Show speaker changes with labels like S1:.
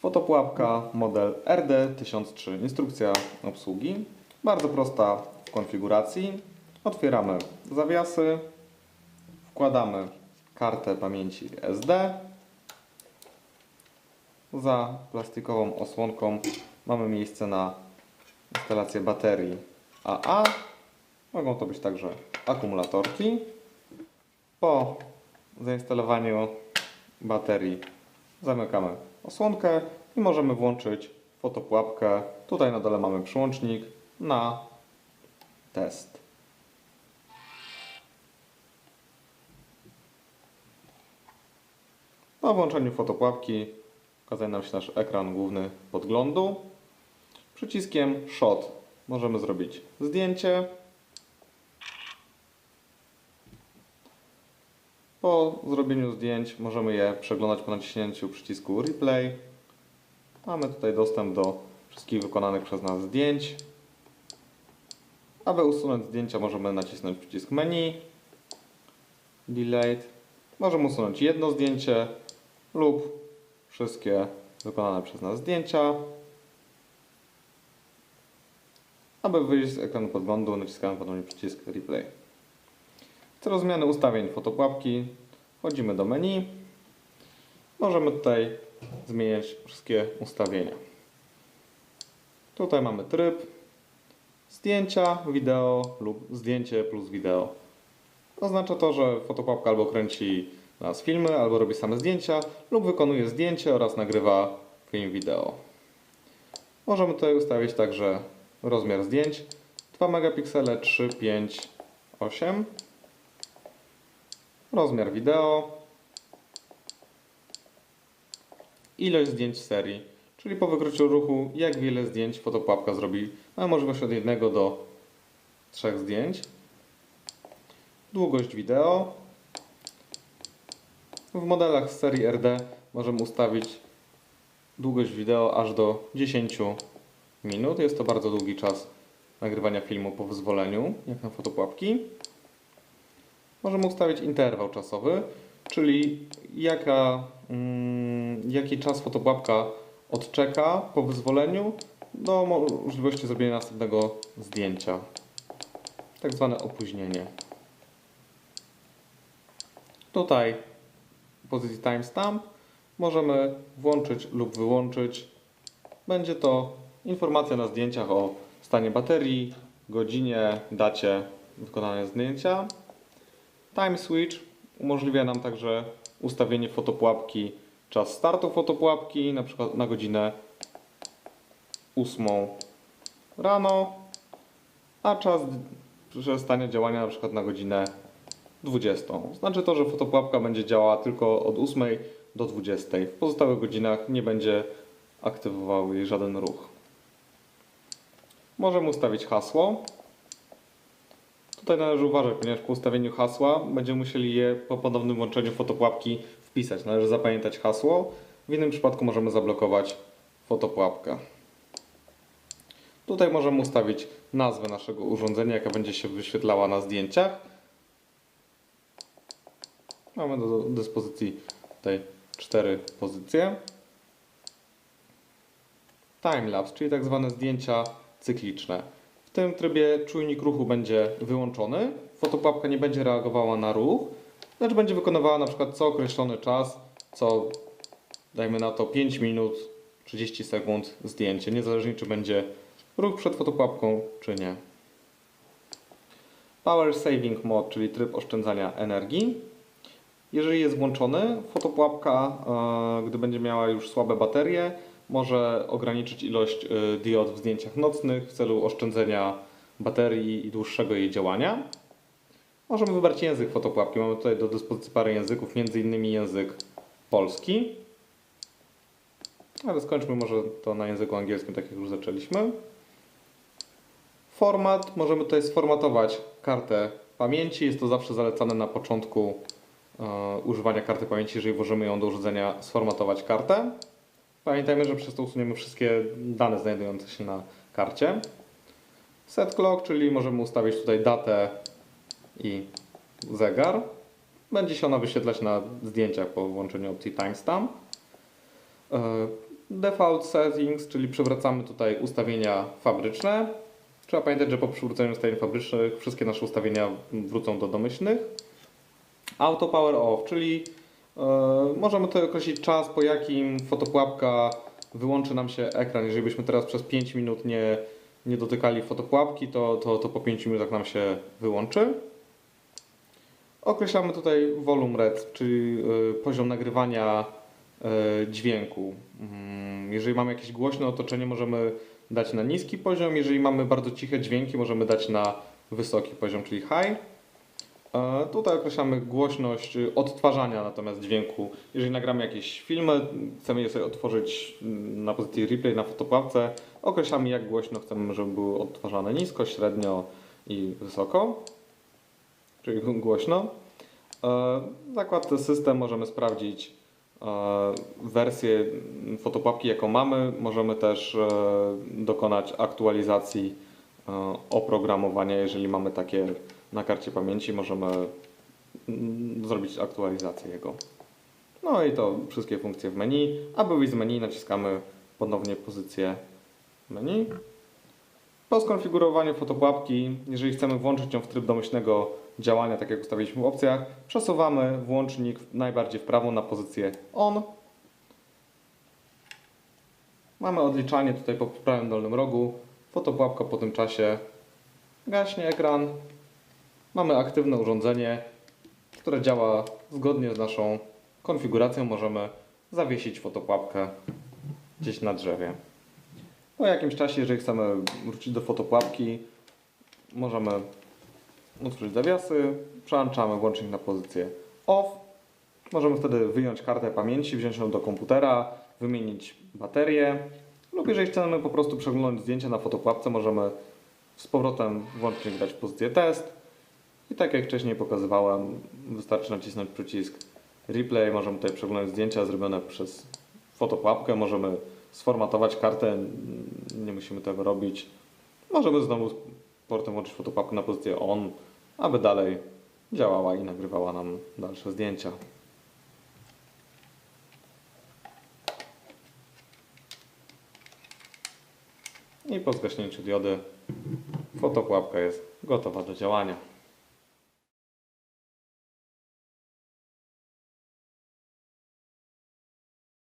S1: Fotopułapka model RD1003. Instrukcja obsługi. Bardzo prosta w konfiguracji. Otwieramy zawiasy. Wkładamy kartę pamięci SD. Za plastikową osłonką mamy miejsce na instalację baterii AA. Mogą to być także akumulatorki. Po zainstalowaniu baterii zamykamy osłonkę i możemy włączyć fotopułapkę. Tutaj na dole mamy przyłącznik na test. Po włączeniu fotopułapki ukazuje nam się nasz ekran główny podglądu. Przyciskiem Shot możemy zrobić zdjęcie. Po zrobieniu zdjęć możemy je przeglądać po naciśnięciu przycisku Replay. Mamy tutaj dostęp do wszystkich wykonanych przez nas zdjęć. Aby usunąć zdjęcia możemy nacisnąć przycisk menu, Delete. Możemy usunąć jedno zdjęcie lub wszystkie wykonane przez nas zdjęcia. Aby wyjść z ekranu podglądu naciskamy ponownie przycisk Replay. W celu zmiany ustawień fotopułapki wchodzimy do menu. Możemy tutaj zmieniać wszystkie ustawienia. Tutaj mamy tryb zdjęcia, wideo lub zdjęcie plus wideo. Oznacza to, że fotopułapka albo kręci nas filmy, albo robi same zdjęcia, lub wykonuje zdjęcie oraz nagrywa film wideo. Możemy tutaj ustawić także rozmiar zdjęć 2 megapiksele, 3, 5, 8 rozmiar wideo, ilość zdjęć serii, czyli po wykryciu ruchu, jak wiele zdjęć fotopułapka zrobi. Mamy możliwość od jednego do trzech zdjęć. Długość wideo. W modelach z serii RD możemy ustawić długość wideo aż do 10 minut. Jest to bardzo długi czas nagrywania filmu po wyzwoleniu, jak na fotopułapki. Możemy ustawić interwał czasowy, czyli jaka, mm, jaki czas fotopułapka odczeka po wyzwoleniu do możliwości zrobienia następnego zdjęcia. Tak zwane opóźnienie. Tutaj w pozycji timestamp możemy włączyć lub wyłączyć. Będzie to informacja na zdjęciach o stanie baterii, godzinie, dacie wykonania zdjęcia. Time Switch umożliwia nam także ustawienie fotopułapki, czas startu fotopułapki, na przykład na godzinę 8 rano, a czas przestania działania na przykład na godzinę 20. Znaczy to, że fotopułapka będzie działała tylko od 8 do 20. W pozostałych godzinach nie będzie aktywował jej żaden ruch. Możemy ustawić hasło. Tutaj należy uważać, ponieważ po ustawieniu hasła będziemy musieli je po ponownym włączeniu fotopułapki wpisać. Należy zapamiętać hasło. W innym przypadku możemy zablokować fotopułapkę. Tutaj możemy ustawić nazwę naszego urządzenia, jaka będzie się wyświetlała na zdjęciach. Mamy do dyspozycji tutaj cztery pozycje. Timelapse, czyli tak zwane zdjęcia cykliczne. W tym trybie czujnik ruchu będzie wyłączony. Fotopułapka nie będzie reagowała na ruch, lecz będzie wykonywała na przykład co określony czas, co dajmy na to 5 minut, 30 sekund zdjęcie, niezależnie czy będzie ruch przed fotopułapką, czy nie. Power Saving Mode, czyli tryb oszczędzania energii. Jeżeli jest włączony, fotopułapka, e, gdy będzie miała już słabe baterie, może ograniczyć ilość e, diod w zdjęciach nocnych w celu oszczędzenia baterii i dłuższego jej działania. Możemy wybrać język fotopułapki. Mamy tutaj do dyspozycji parę języków, m.in. język polski. Ale skończmy może to na języku angielskim, tak jak już zaczęliśmy. Format. Możemy tutaj sformatować kartę pamięci. Jest to zawsze zalecane na początku e, używania karty pamięci, jeżeli włożymy ją do urządzenia, sformatować kartę. Pamiętajmy, że przez to usuniemy wszystkie dane znajdujące się na karcie. Set clock, czyli możemy ustawić tutaj datę i zegar. Będzie się ona wyświetlać na zdjęciach po włączeniu opcji timestamp. E, Default settings, czyli przywracamy tutaj ustawienia fabryczne. Trzeba pamiętać, że po przywróceniu ustawień fabrycznych wszystkie nasze ustawienia wrócą do domyślnych. Auto power off, czyli możemy tutaj określić czas, po jakim fotopułapka wyłączy nam się ekran. Jeżeli byśmy teraz przez 5 minut nie, nie dotykali fotopułapki, to, to, to po 5 minutach nam się wyłączy. Określamy tutaj volume red, czyli y, poziom nagrywania y, dźwięku. Mm, Jeżeli mamy jakieś głośne otoczenie, możemy dać na niski poziom. Jeżeli mamy bardzo ciche dźwięki, możemy dać na wysoki poziom, czyli high. E, Tutaj określamy głośność y, odtwarzania natomiast dźwięku. Jeżeli nagramy jakieś filmy, chcemy je sobie otworzyć mm, na pozycji replay na fotopułapce, określamy jak głośno chcemy, żeby były odtwarzane nisko, średnio i wysoko, czyli głośno. E, Zakładkę system możemy sprawdzić e, wersję fotopułapki jaką mamy. Możemy też dokonać aktualizacji oprogramowania, jeżeli mamy takie na karcie pamięci, możemy mm, zrobić aktualizację jego. No i to wszystkie funkcje w menu. Aby wyjść z menu naciskamy ponownie pozycję menu. Po skonfigurowaniu fotopułapki, jeżeli chcemy włączyć ją w tryb domyślnego działania, tak jak ustawiliśmy w opcjach, przesuwamy włącznik najbardziej w prawo na pozycję on. Mamy odliczanie tutaj po prawym dolnym rogu. Fotopułapka po tym czasie gaśnie ekran. Mamy aktywne urządzenie, które działa zgodnie z naszą konfiguracją. Możemy zawiesić fotopułapkę gdzieś na drzewie. Po jakimś czasie, jeżeli chcemy wrócić do fotopułapki, możemy otworzyć zawiasy, przełączamy włącznik na pozycję off. Możemy wtedy wyjąć kartę pamięci, wziąć ją do komputera, wymienić baterię lub jeżeli chcemy po prostu przeglądać zdjęcia na fotopułapce, możemy z powrotem włącznik dać pozycję test i tak jak wcześniej pokazywałem, wystarczy nacisnąć przycisk replay, możemy tutaj przeglądać zdjęcia zrobione przez fotopułapkę, możemy sformatować kartę, nie musimy tego robić. Możemy znowu portem włączyć fotopułapkę na pozycję on, aby dalej działała i nagrywała nam dalsze zdjęcia. I po zgaśnięciu diody fotopułapka jest gotowa do działania.